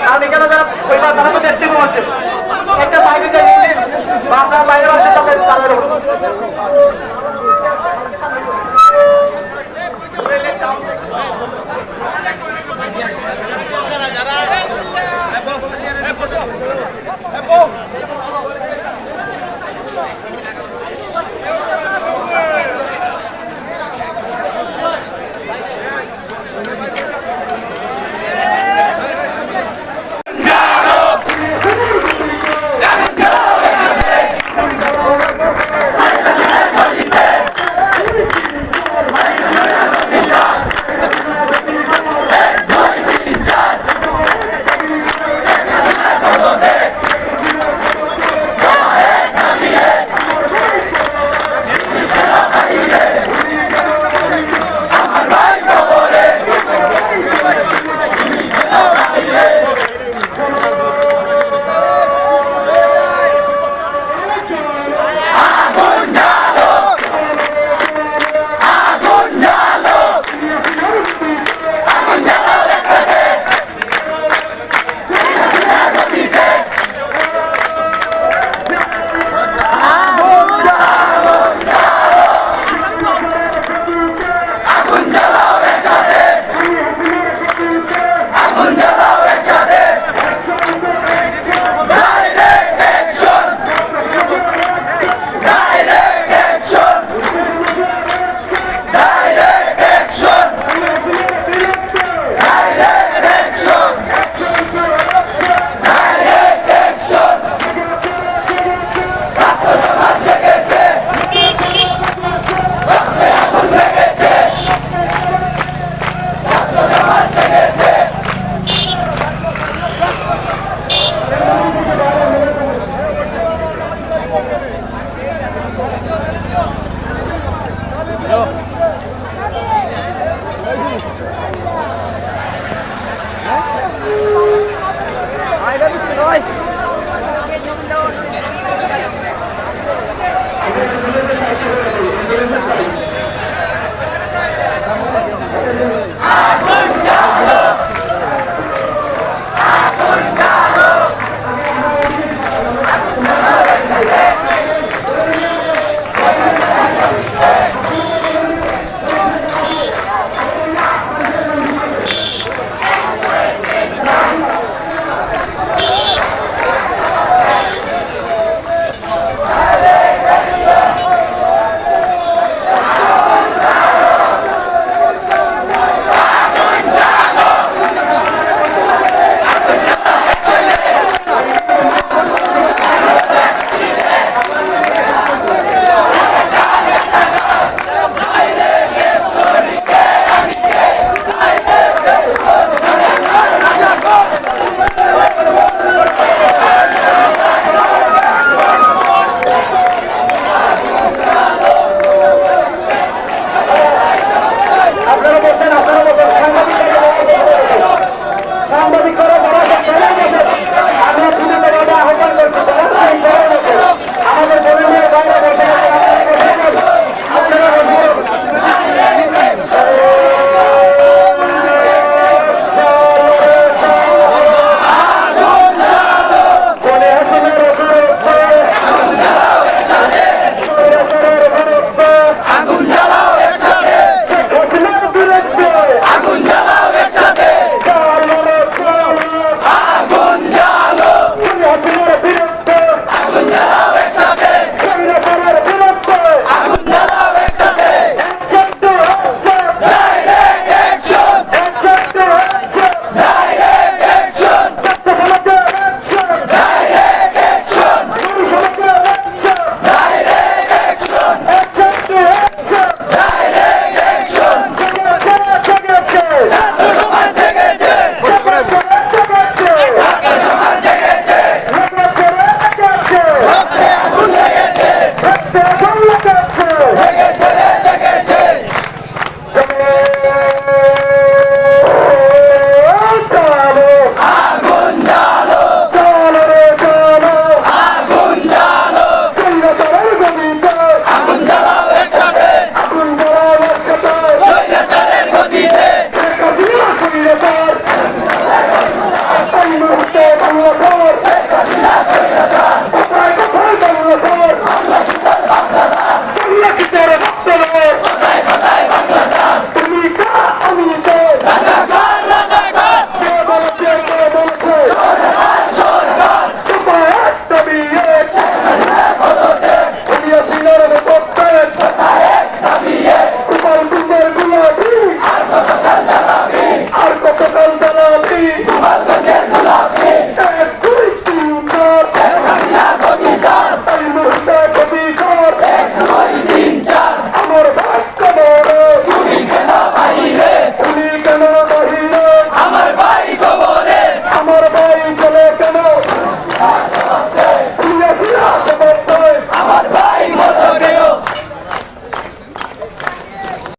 কারণ এখানে যারা পরিবার তারা তো দেশকে আছে একটা বাইরে যায় আপনার বাইরে আসে তাদের তাদের ¡Vamos! Христе,